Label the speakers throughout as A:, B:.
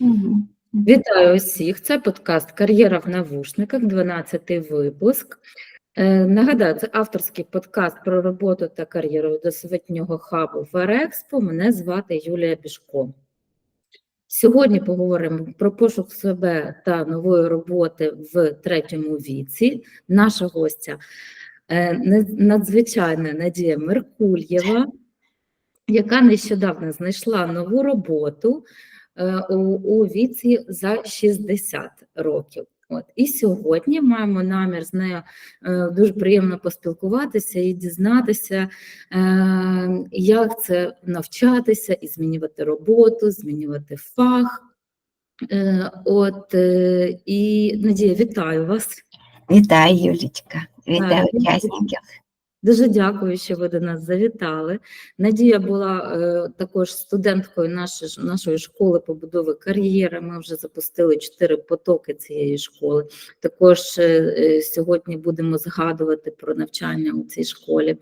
A: Мгм.
B: Вітаю усіх! Це подкаст Кар'єра в навушниках, 12-й випуск. Е, Нагадаю, це авторський подкаст про роботу та кар'єру досвітнього хабу Ферекспо. Мене звати Юлія Бішко. Сьогодні поговоримо про пошук себе та нової роботи в третьому віці. Наша гостя е, надзвичайна Надія Меркульєва, яка нещодавно знайшла нову роботу у, у віці за 60 років. От і сьогодні маємо намір з нею е, дуже приємно поспілкуватися і дізнатися, е, як це навчатися і змінювати роботу, змінювати фах. Е, От е, і Надія, вітаю вас.
A: Вітаю, Юлічка. Вітаю учасників.
B: Дуже дякую, що ви до нас завітали. Надія була е, також студенткою нашої, нашої школи побудови кар'єри. Ми вже запустили чотири потоки цієї школи. Також е, е, сьогодні будемо згадувати про навчання у цій школі.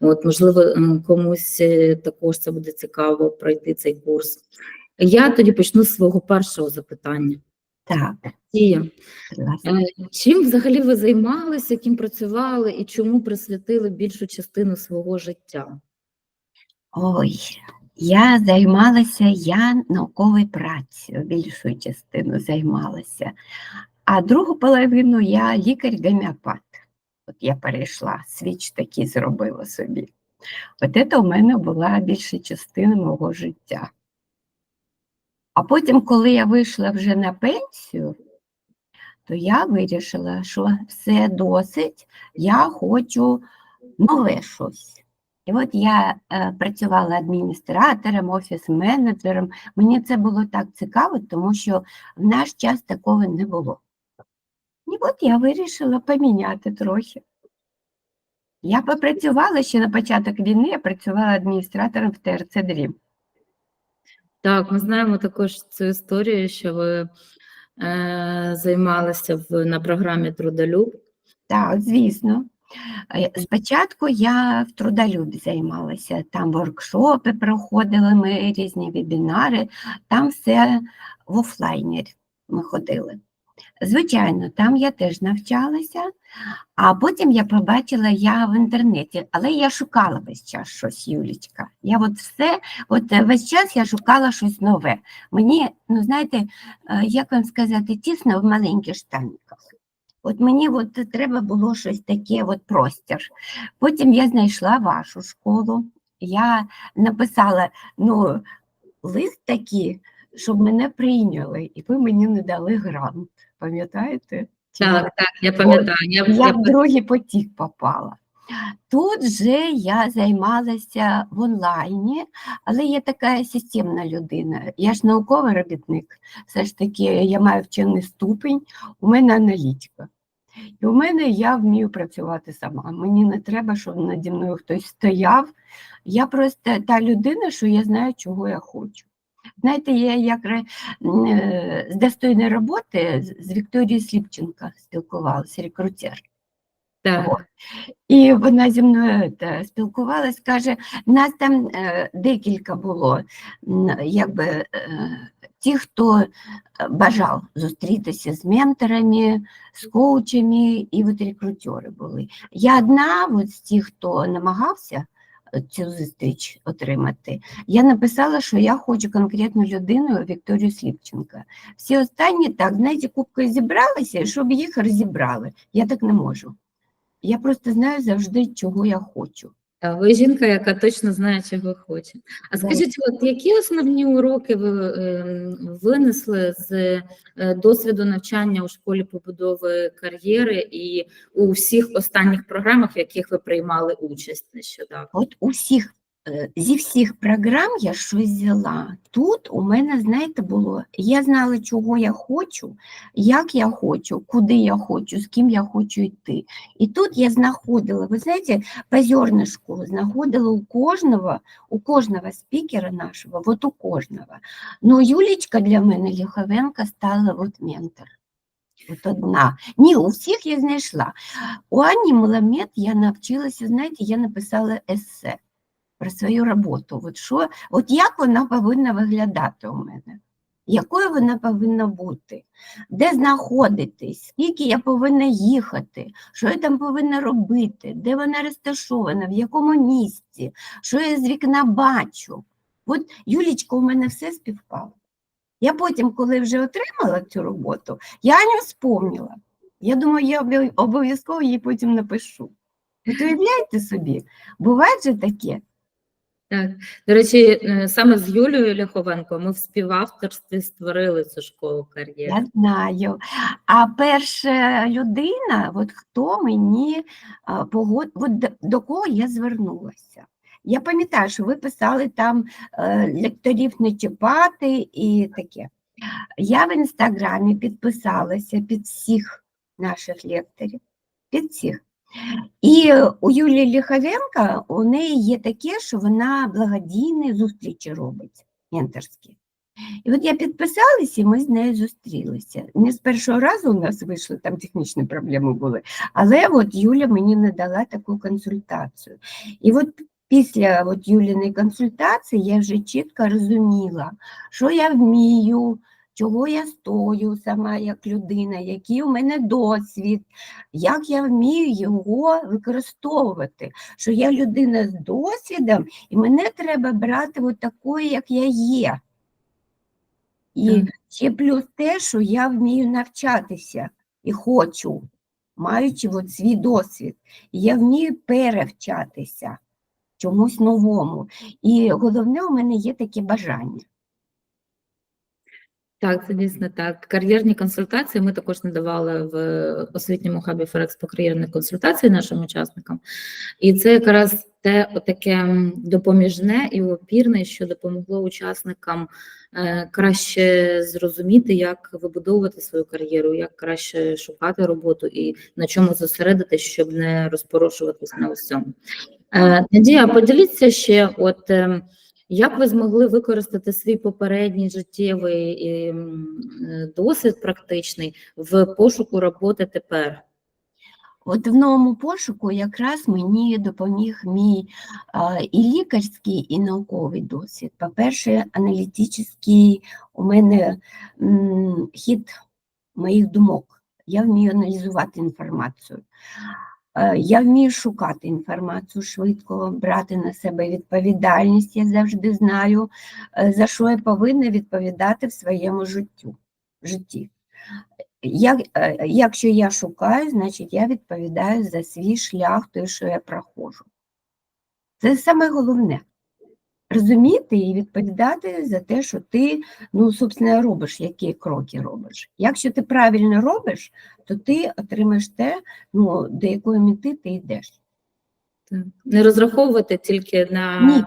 B: От, можливо, комусь е, також це буде цікаво пройти цей курс. Я тоді почну з свого першого запитання.
A: Так, Ласка.
B: Е, Чим взагалі ви займалися, ким працювали і чому присвятили більшу частину свого життя?
A: Ой, я займалася, я науковою працею, більшу частину займалася. А другу половину я лікар-гомеопат. От я перейшла, свіч такий зробила собі. От це у мене була більша частина мого життя. А потім, коли я вийшла вже на пенсію, то я вирішила, що все досить, я хочу нове щось. І от я е, працювала адміністратором, офіс-менеджером. Мені це було так цікаво, тому що в наш час такого не було. І от я вирішила поміняти трохи. Я попрацювала ще на початок війни, я працювала адміністратором в ТРЦ Дрім.
B: Так, ми знаємо також цю історію, що ви е, займалися в, на програмі Трудолюб.
A: Так, звісно. Е, Спочатку я в трудолюбі займалася, там воркшопи проходили, ми різні вебінари, там все в офлайні ми ходили. Звичайно, там я теж навчалася, а потім я побачила я в інтернеті, але я шукала весь час щось, Юлічка. Я от все, от е, весь час я шукала щось нове. Мені, ну знаєте, е, як вам сказати, тісно в маленьких штанниках. От мені от треба було щось таке, от простір. Потім я знайшла вашу школу. Я написала ну, лист такий, щоб мене прийняли, і ви мені не дали грант. Пам'ятаєте?
B: Так, так, я пам'ятаю. Я,
A: я в другий потік попала. Тут же я займалася в онлайні, але я така системна людина. Я ж науковий робітник. Все ж таки, я маю вчений ступінь, у мене аналітика. І у мене я вмію працювати сама. Мені не треба, щоб наді мною хтось стояв. Я просто та людина, що я знаю, чого я хочу. Знаєте, я як е, з достойної роботи з- Вікторією Сліпченко спілкувалася, рекрутер.
B: так.
A: От. І вона зі мною та, спілкувалась, каже, нас там е, декілька було, якби е, ті, хто е, бажав зустрітися з менторами, з коучами, і от рекрутери були. Я одна от, з тих, хто намагався цю зустріч отримати, я написала, що я хочу конкретну людину Вікторію Сліпченко. Всі останні так, знаєте, кубки зібралися, щоб їх розібрали. Я так не можу. Я просто знаю завжди, чого я хочу.
B: Ви жінка, яка точно знає, чого хоче. А скажіть, от які основні уроки ви е, винесли з е, досвіду навчання у школі побудови кар'єри і у всіх останніх програмах, в яких ви приймали участь нещодавно?
A: От усіх, зі всіх програм я щось взяла. Тут у мене, знаєте, було, я знала, чого я хочу, як я хочу, куди я хочу, з ким я хочу йти. І тут я знаходила, ви знаєте, по зернышку знаходила у кожного, у кожного спікера нашого, от у кожного. Ну, Юлічка для мене Ліховенко стала от ментор. От одна. Ні, у всіх я знайшла. У Ані Маламет я навчилася, знаєте, я написала есе про свою роботу. От, що, от як вона повинна виглядати у мене? якою вона повинна бути, де знаходитись, скільки я повинна їхати, що я там повинна робити, де вона розташована, в якому місці, що я з вікна бачу. От Юлічка, у мене все співпало. Я потім, коли вже отримала цю роботу, я не вспомнила. Я думаю, я обов'язково їй потім напишу. От уявляєте собі, буває же таке.
B: Так. До речі, е, саме з Юлією Ляховенко ми в співавторстві створили цю школу кар'єри.
A: Я знаю. А перша людина, от хто мені а, погод... от до, до кого я звернулася? Я пам'ятаю, що ви писали там е, лекторів не чіпати і таке. Я в інстаграмі підписалася під всіх наших лекторів, під всіх. І у Юлії Ліховенка у неї є таке, що вона благодійні зустрічі робить, менторські. І от я підписалася, і ми з нею зустрілися. Не з першого разу у нас вийшли, там технічні проблеми були, але от Юля мені надала таку консультацію. І от після от Юліної консультації я вже чітко розуміла, що я вмію, чого я стою сама як людина, який у мене досвід, як я вмію його використовувати, що я людина з досвідом, і мене треба брати от такою, як я є. І ще плюс те, що я вмію навчатися і хочу, маючи от свій досвід. І я вмію перевчатися чомусь новому. І головне, у мене є таке бажання.
B: Так, це дійсно так. Кар'єрні консультації ми також надавали в освітньому хабі Форекс по кар'єрні консультації нашим учасникам. І це якраз те таке допоміжне і опірне, що допомогло учасникам е, краще зрозуміти, як вибудовувати свою кар'єру, як краще шукати роботу і на чому зосередитись, щоб не розпорошуватись на всьому. Е, Надія, поділіться ще, от. Як ви змогли використати свій попередній життєвий досвід практичний в пошуку роботи тепер?
A: От в новому пошуку якраз мені допоміг мій і лікарський, і науковий досвід. По-перше, аналітичний у мене хід моїх думок. Я вмію аналізувати інформацію. Е, Я вмію шукати інформацію швидко, брати на себе відповідальність. Я завжди знаю, е, за що я повинна відповідати в своєму життю, житті. Як, е, якщо я шукаю, значить я відповідаю за свій шлях, той, що я проходжу. Це саме головне. Розуміти і відповідати за те, що ти, ну, собственно, робиш, які кроки робиш. Якщо ти правильно робиш, то ти отримаєш те, ну, до якої мети ти йдеш.
B: Так. Не розраховувати тільки на
A: Ні.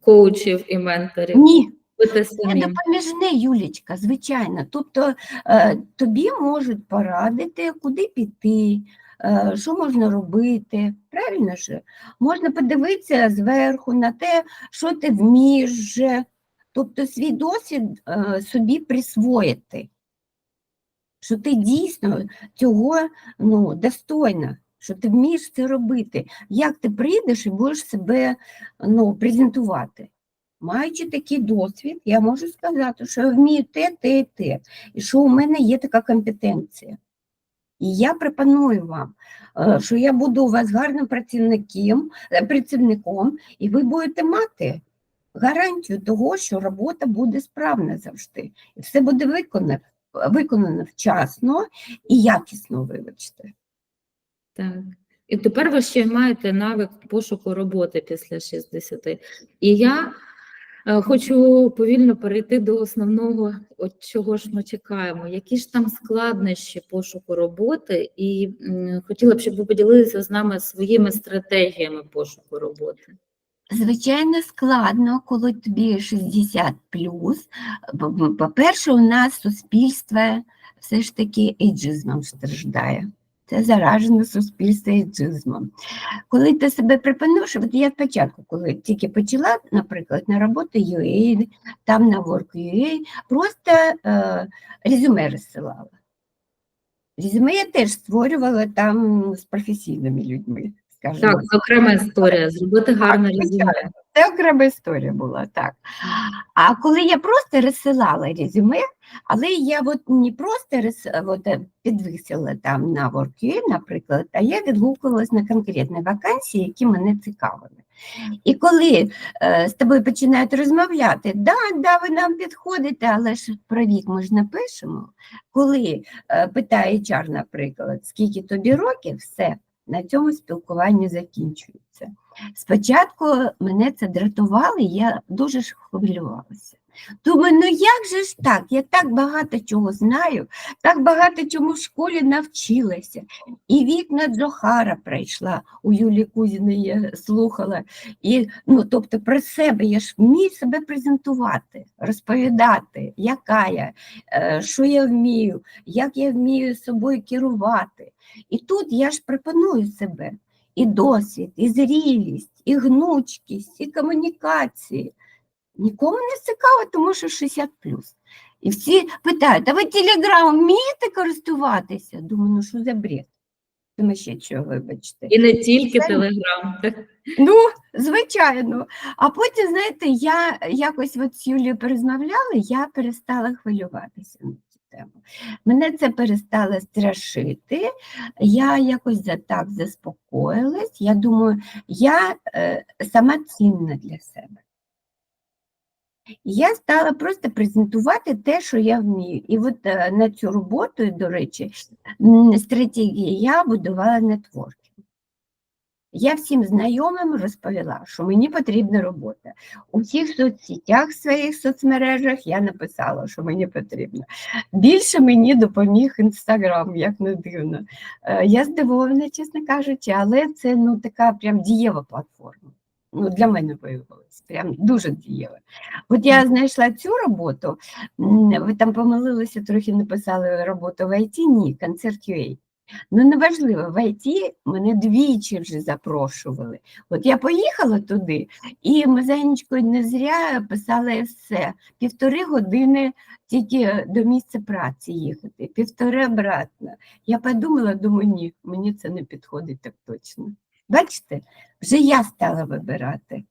B: коучів і менторів,
A: Ні, Це допоміжне, Юлічка, звичайно. Тобто е, тобі можуть порадити, куди піти, що можна робити. Правильно ж? Можна подивитися зверху на те, що ти вмієш. Тобто свій досвід е, собі присвоїти, що ти дійсно цього ну, достойна, що ти вмієш це робити. Як ти прийдеш і будеш себе ну, презентувати? Маючи такий досвід, я можу сказати, що я вмію те, те і те, і що у мене є така компетенція. І я пропоную вам, е, що я буду у вас гарним працівником, е, працівником, і ви будете мати гарантію того, що робота буде справна завжди, і все буде виконано, виконано вчасно і якісно, вибачте.
B: Так. І тепер ви ще маєте навик пошуку роботи після 60. І я хочу повільно перейти до основного, от чого ж ми чекаємо. Які ж там складнощі пошуку роботи? І хотіла б, щоб ви поділилися з нами своїми стратегіями пошуку роботи.
A: Звичайно, складно, коли тобі 60 плюс. По-перше, у нас суспільство все ж таки ейджизмом страждає. Це заражене суспільство ейджизмом. Коли ти себе пропонуєш, от я спочатку, коли тільки почала, наприклад, на роботу UA, там на Work.ua, просто е, резюме розсилала. Резюме я теж створювала там з професійними людьми, скажімо.
B: Так, це окрема історія. Зробити гарне резюме.
A: Це окрема історія була, так. А коли я просто розсилала резюме, але я от не просто рис- от, е, підвисила там на WorkUA, наприклад, а я відгукувалась на конкретні вакансії, які мене цікавили. І коли е, з тобою починають розмовляти, да, да, ви нам підходите, але ж про вік ми ж не пишемо. Коли е, питає HR, наприклад, скільки тобі років, все, на цьому спілкування закінчується. Спочатку мене це дратувало, я дуже хвилювалася. Думаю, ну як же ж так? Я так багато чого знаю, так багато чому в школі навчилася. І вікна Джохара пройшла у Юлії Кузіної я слухала. І, ну, тобто про себе я ж вмію себе презентувати, розповідати, яка я, е, що я вмію, як я вмію собою керувати. І тут я ж пропоную себе і досвід, і зрілість, і гнучкість, і комунікації. Нікому не цікаво, тому що 60 плюс. І всі питають, а ви телеграм вмієте користуватися? Думаю, ну що за бред? Тому ще чого, вибачте.
B: І не тільки
A: Це-
B: Телеграм.
A: Ну, звичайно. А потім, знаєте, я якось от з Юлією порозмовляла, я перестала хвилюватися. Мене це перестало страшити. Я якось за так заспокоїлась. Я думаю, я е, сама цінна для себе. Я стала просто презентувати те, що я вмію. І от е, на цю роботу, до речі, стратегії я будувала нетворкінг. Я всім знайомим розповіла, що мені потрібна робота. У всіх соцсетях, своїх соцмережах я написала, що мені потрібно. Більше мені допоміг Інстаграм, як не дивно. Е, Я здивована, чесно кажучи, але це ну, така прям дієва платформа. Ну, для мене виявилось, прям дуже дієва. От я знайшла цю роботу, ви там помилилися, трохи написали роботу в IT, ні, концерт UA. Ну, неважливо, в IT мене двічі вже запрошували. От я поїхала туди, і ми не зря писали все. Півтори години тільки до місця праці їхати, півтори обратно. Я подумала, думаю, ні, мені це не підходить так точно. Бачите, вже я стала вибирати.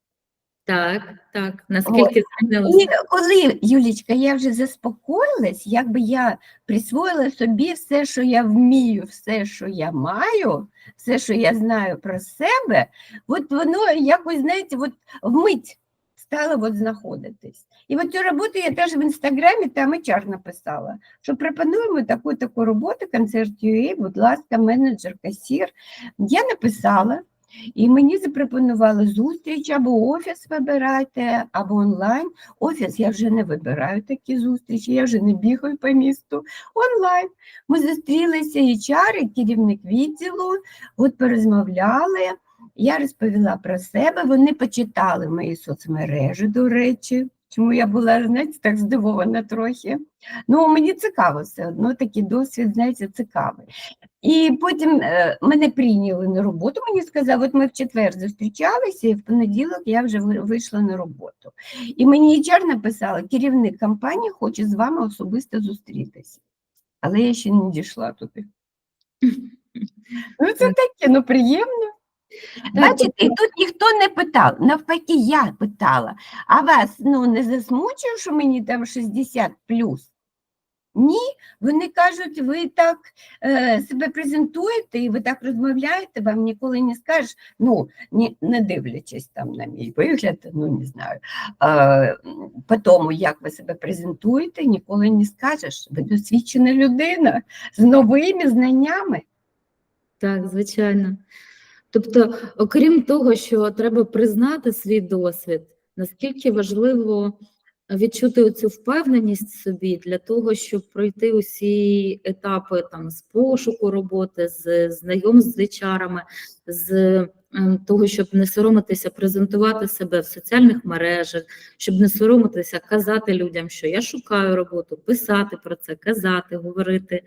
B: Так, так. Наскільки змінилося?
A: І коли, Юлічка, я вже заспокоїлась, якби я присвоїла собі все, що я вмію, все, що я маю, все, що я знаю про себе, от воно якось, знаєте, от вмить стало от знаходитись. І от цю роботу я теж в інстаграмі там чар написала, що пропонуємо таку таку роботу, концерт UA, будь ласка, менеджер, касір. Я написала. І мені запропонували зустріч або офіс вибирайте, або онлайн. Офіс я вже не вибираю такі зустрічі, я вже не бігаю по місту. Онлайн. Ми зустрілися і чар, керівник відділу, от порозмовляли. Я розповіла про себе, вони почитали мої соцмережі, до речі. Чому я була, знаєте, так здивована трохи. Ну, мені цікаво все одно, такий досвід, знаєте, цікавий. І потім е, мене прийняли на роботу. Мені сказали, от ми в четвер зустрічалися, і в понеділок я вже ви- вийшла на роботу. І мені HR написала, керівник компанії хоче з вами особисто зустрітися. Але я ще не дійшла туди. Ну, це таке, ну приємно. Бачите, і тут ніхто не питав. Навпаки, я питала, а вас ну, не засмучує, що мені там 60 плюс? Ні, вони кажуть, ви так е, себе презентуєте і ви так розмовляєте, вам ніколи не скажеш, ну, ні, не дивлячись там на мій вигляд, ну не знаю. Е, по тому, як ви себе презентуєте, ніколи не скажеш. Ви досвідчена людина з новими знаннями.
B: Так, звичайно. Тобто, окрім того, що треба признати свій досвід, наскільки важливо відчути оцю впевненість в собі для того, щоб пройти усі етапи там з пошуку роботи, з знайомств з HR, з ем, того, щоб не соромитися, презентувати себе в соціальних мережах, щоб не соромитися, казати людям, що я шукаю роботу, писати про це, казати, говорити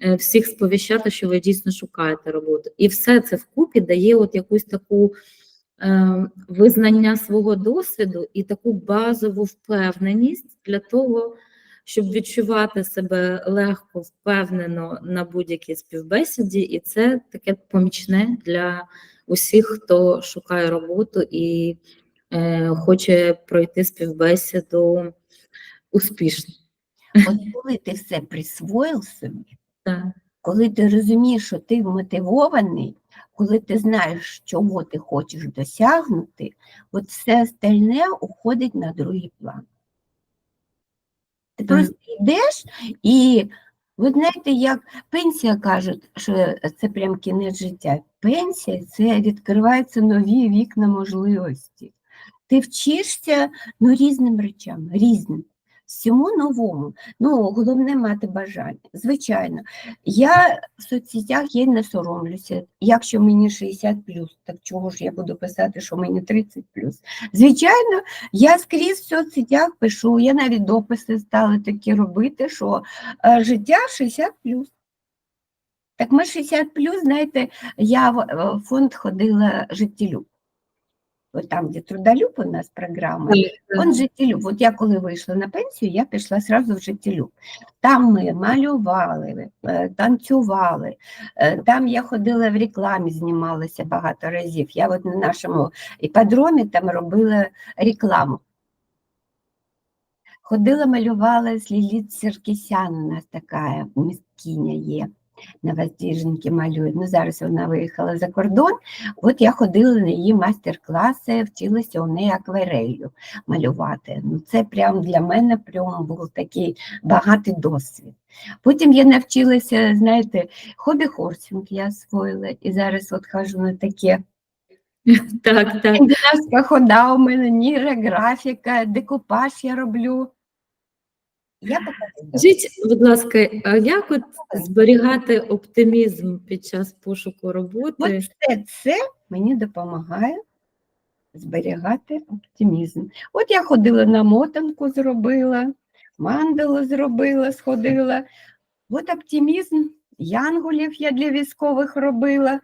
B: е, всіх сповіщати, що ви дійсно шукаєте роботу. І все це вкупі дає от якусь таку визнання свого досвіду і таку базову впевненість для того, щоб відчувати себе легко, впевнено на будь-якій співбесіді, і це таке помічне для усіх, хто шукає роботу і е, хоче пройти співбесіду успішно.
A: От коли ти все присвоїв собі,
B: Так.
A: Коли ти розумієш, що ти вмотивований, коли ти знаєш, чого ти хочеш досягнути, от все остальне уходить на другий план. Ти
B: Так.
A: просто йдеш і, ви знаєте, як пенсія кажуть, що це прям кінець життя. Пенсія це відкриваються нові вікна можливості. Ти вчишся ну, різним речам, різним. Всьому новому. Ну, головне мати бажання. Звичайно, я в соцсетях я не соромлюся. Якщо мені 60 так чого ж я буду писати, що мені 30 Звичайно, я скрізь в соцсетях пишу, я навіть дописи стала такі робити, що е, життя 60 Так ми 60 знаєте, я в е, фонд ходила життєлюб. Там, де трудолюб у нас програма, Он життєлюб. От я коли вийшла на пенсію, я пішла сразу в життєлюб. Там ми малювали, е, танцювали, е, там я ходила в рекламі, знімалася багато разів. Я от на нашому іпподромі там робила рекламу. Ходила, малювала з Ліліт Серкісян, у нас така місткиня є. На Воздвиженки малює. Ну, зараз вона виїхала за кордон. От я ходила на її майстер-класи, вчилася у неї акварелью малювати. Ну, це прям для мене прям був такий багатий досвід. Потім я навчилася, знаєте, хобі-хорсинг я освоїла, і зараз от хожу на таке
B: Так, так.
A: скандинавська хода у мене, нейрографіка, декупаж я роблю. Я.
B: Скажіть, будь ласка, а як от зберігати оптимізм під час пошуку роботи?
A: От все це мені допомагає зберігати оптимізм. От я ходила на мотанку, зробила, мандалу зробила, сходила. От оптимізм, янголів я для військових робила.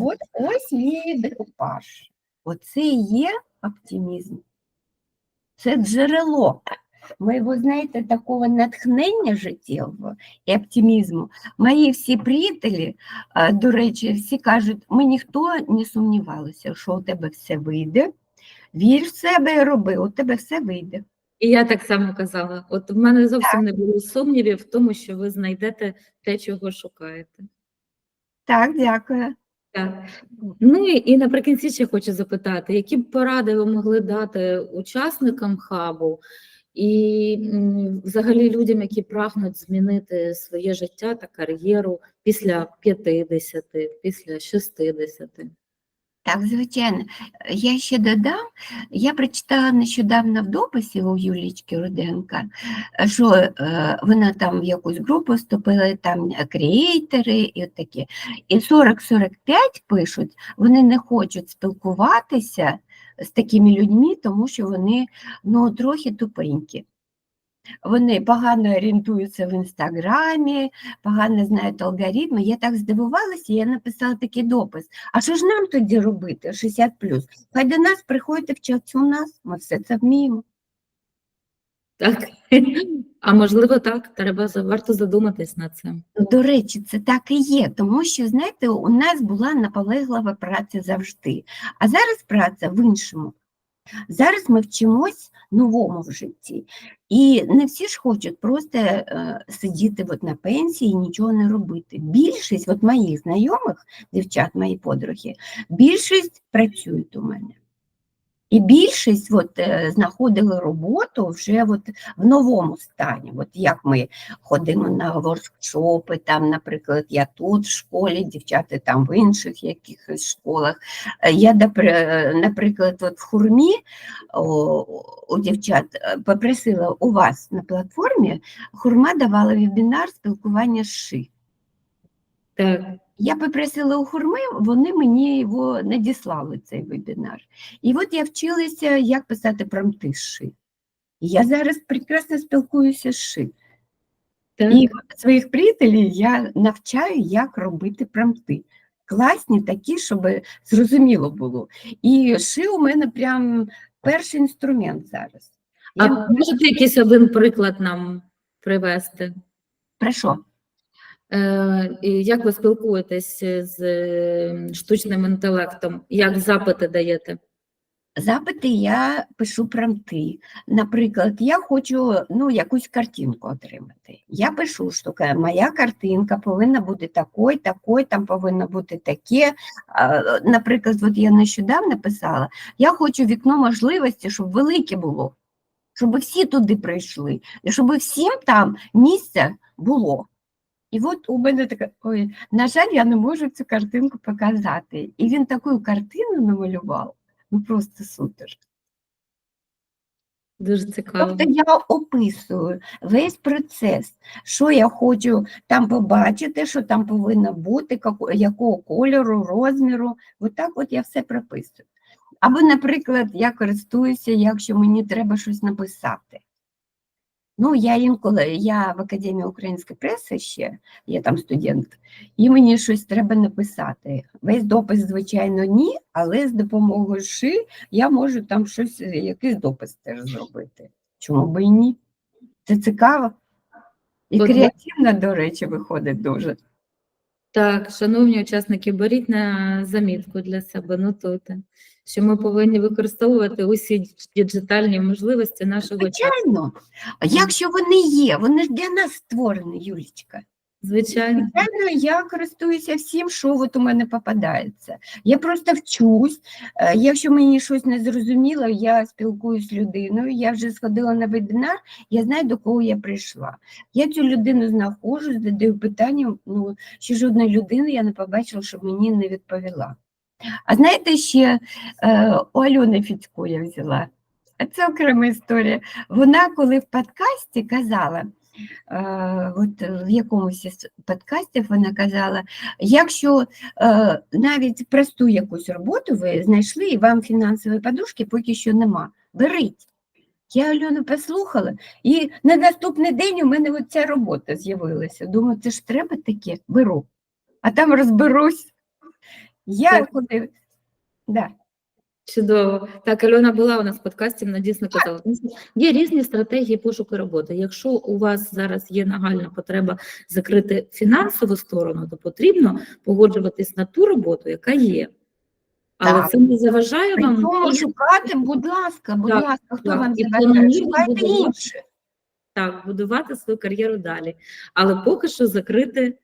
A: От ось мій декупаж. Оце і є оптимізм. Це джерело моєго, знаєте, такого натхнення життєвого і оптимізму. Мої всі приятелі, до речі, всі кажуть, ми ніхто не сумнівалися, що у тебе все вийде. Вір в себе і роби, у тебе все вийде.
B: І я так само казала. От в мене зовсім не було сумнівів в тому, що ви знайдете те, чого шукаєте.
A: Так, дякую.
B: Так. Ну і, і наприкінці ще хочу запитати, які б поради ви могли дати учасникам хабу і взагалі людям, які прагнуть змінити своє життя та кар'єру після 50, після 60?
A: Так, звичайно. Я ще додам, я прочитала нещодавно в дописі у Юлічки Руденка, що е, вона там в якусь групу вступила, там креатори і такі. І 40-45 пишуть, вони не хочуть спілкуватися з такими людьми, тому що вони ну, трохи тупенькі. Вони погано орієнтуються в інстаграмі, погано знають алгоритми. Я так здивувалася, я написала такий допис. А що ж нам тоді робити? 60 Хай до нас приходьте вчаться у нас, ми все це вміємо.
B: Так. А можливо, так, треба варто задуматись над цим.
A: Ну, До речі, це так і є, тому що, знаєте, у нас була наполеглива праця завжди, а зараз праця в іншому. Зараз ми вчимось новому в житті. І не всі ж хочуть просто е, сидіти от на пенсії і нічого не робити. Більшість от моїх знайомих, дівчат, мої подруги, більшість працюють у мене. І більшість от, е, знаходили роботу вже от в новому стані. От як ми ходимо на воркшопи, там, наприклад, я тут в школі, дівчата там в інших якихось школах. Е, Я, наприклад, от в хурмі у дівчат е, попросила у вас на платформі, хурма давала вебінар спілкування з ши.
B: Так.
A: Я попросила у хурми, вони мені його надіслали, цей вебінар. І от я вчилася, як писати ши. Я зараз прекрасно спілкуюся з ши.
B: Так.
A: І своїх приятелів я навчаю, як робити промти. Класні такі, щоб зрозуміло було. І ши у мене прям перший інструмент зараз.
B: А
A: Я
B: можете якийсь один приклад нам привести?
A: про що?
B: Е, як ви спілкуєтесь з е, штучним інтелектом? Як запити даєте?
A: Запити я пишу промти. Наприклад, я хочу ну, якусь картинку отримати. Я пишу, що моя картинка повинна бути такою, такою, там повинно бути таке. Наприклад, от я нещодавно писала, я хочу вікно можливості, щоб велике було, щоб всі туди прийшли, щоб всім там місце було. І от у мене така, ой, на жаль, я не можу цю картинку показати. І він таку картину намалював. Ну просто супер.
B: Дуже цікаво.
A: Тобто я описую весь процес, що я хочу там побачити, що там повинно бути, якого кольору, розміру. Отак от я все прописую. Або, наприклад, я користуюся, якщо мені треба щось написати. Ну, я інколи, я в Академії української преси ще, я там студент, і мені щось треба написати. Весь допис, звичайно, ні, але з допомогою ши я можу там щось, якийсь допис теж зробити. Чому би і ні? Це цікаво. І креативно, до речі, виходить дуже.
B: Так, шановні учасники, беріть на замітку для себе, нотуйте, що ми повинні використовувати усі діджитальні можливості нашого часу.
A: Звичайно. А якщо вони є, вони ж для нас створені, Юлічка.
B: Звичайно.
A: Звичайно, я користуюся всім, що от у мене попадається. Я просто вчусь. Е, Якщо мені щось не зрозуміло, я спілкуюсь з людиною, я вже сходила на вебінар, я знаю, до кого я прийшла. Я цю людину знаходжу, задаю питання, ну, ще жодної людини я не побачила, щоб мені не відповіла. А знаєте, ще е, у Альони Фіцько я взяла. Це окрема історія. Вона, коли в подкасті казала, е, от в якомусь із подкастів вона казала, якщо е, навіть просту якусь роботу ви знайшли, і вам фінансової подушки поки що нема, беріть. Я Альону послухала, і на наступний день у мене ця робота з'явилася. Думаю, це ж треба таке, беру. А там розберусь. Я
B: Так.
A: коли. Да.
B: Чудово. Так, Альона була у нас в подкасті, вона дійсно казала. тому що Є різні стратегії пошуку роботи. Якщо у вас зараз є нагальна потреба закрити фінансову сторону, то потрібно погоджуватись на ту роботу, яка є. Але
A: Так.
B: це не заважає вам
A: Причому шукати, будь ласка, будь
B: Так,
A: ласка, хто
B: так.
A: вам заважає, шукайте інше.
B: так, будувати свою кар'єру далі. Але поки що закрити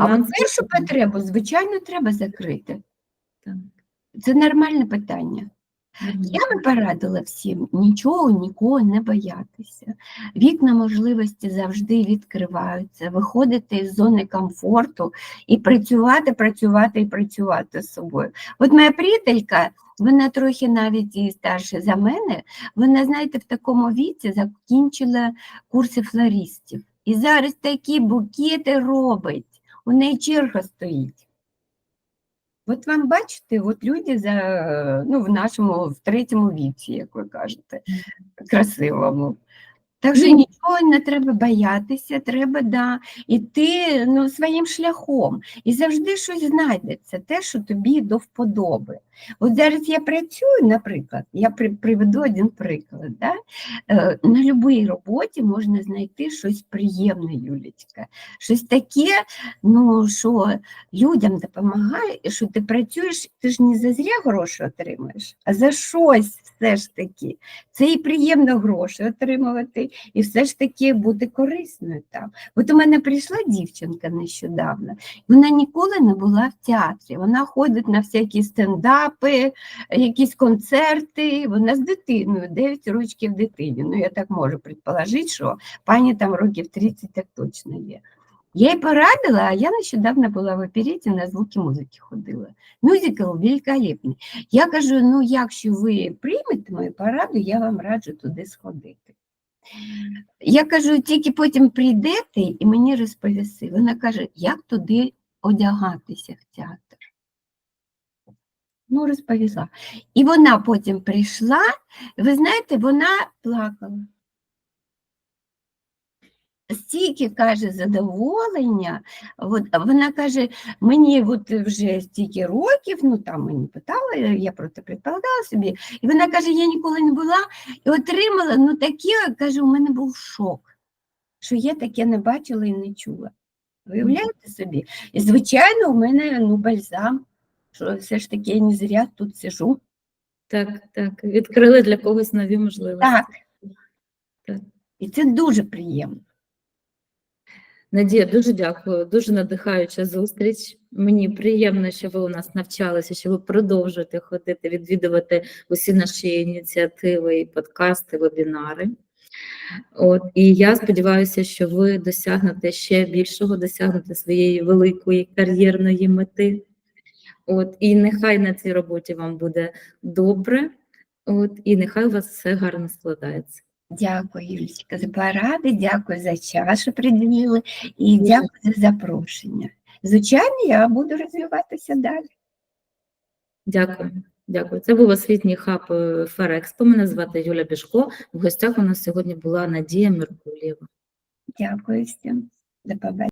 A: А першу потребу, звичайно, треба закрити.
B: Так.
A: Це нормальне питання. Я би порадила всім нічого нікого не боятися. Вікна можливості завжди відкриваються, виходити з зони комфорту і працювати, працювати і працювати з собою. От моя приятелька, вона трохи навіть і старша за мене, вона, знаєте, в такому віці закінчила курси флористів. І зараз такі букети робить, у неї черга стоїть. От вам бачите, от люди за, ну, в нашому в третьому віці, як ви кажете, красивому. Так що
B: Ну,
A: нічого не треба боятися, треба да, йти ну, своїм шляхом. І завжди щось знайдеться, те, що тобі до вподоби. От зараз я працюю, наприклад, я при, приведу один приклад. Да? Е, на будь-якій роботі можна знайти щось приємне, Юлічка. Щось таке, ну, що людям допомагає, що ти працюєш, ти ж не зазря гроші отримуєш, а за щось все ж таки. Це і приємно гроші отримувати, і все ж таки бути корисною там. От у мене прийшла дівчинка нещодавно, вона ніколи не була в театрі. Вона ходить на всякі стендапи, якісь концерти. Вона з дитиною, 9 років дитині. Ну, я так можу предположити, що пані там років 30 так точно є. Я їй порадила, а я нещодавно була в опереті, на звуки музики ходила. Мюзикл великолепний. Я кажу: ну, якщо ви приймете мою пораду, я вам раджу туди сходити. Я кажу, тільки потім прийдете і мені розповісти. Вона каже, як туди одягатися в театр. Ну, розповіла. І вона потім прийшла, ви знаєте, вона плакала. Стільки каже задоволення. От, вона каже, мені от вже стільки років, ну там мені питала, я просто предполагала собі. І вона каже, я ніколи не була і отримала, ну таке, каже, у мене був шок, що я таке не бачила і не чула. Виявляєте собі? І, звичайно, у мене ну, бальзам, що все ж таки я не зря тут сижу.
B: Так, так. Відкрили для когось нові можливості.
A: Так.
B: Так.
A: І це дуже приємно.
B: Надія, дуже дякую. Дуже надихаюча зустріч. Мені приємно, що ви у нас навчалися, що ви продовжуєте ходити, відвідувати усі наші ініціативи, і подкасти, вебінари. От, і я сподіваюся, що ви досягнете ще більшого, досягнете своєї великої кар'єрної мети. От, і нехай на цій роботі вам буде добре, от, і нехай у вас все гарно складається.
A: Дякую, Юлічка, за поради, дякую за час, що приділили, і дякую за запрошення. Звичайно, я буду розвиватися далі.
B: Дякую. Дякую. Це був освітній хаб е, Ферекспо. Мене звати Юля Бішко. В гостях у нас сьогодні була Надія Меркулєва.
A: Дякую всім. До побачення.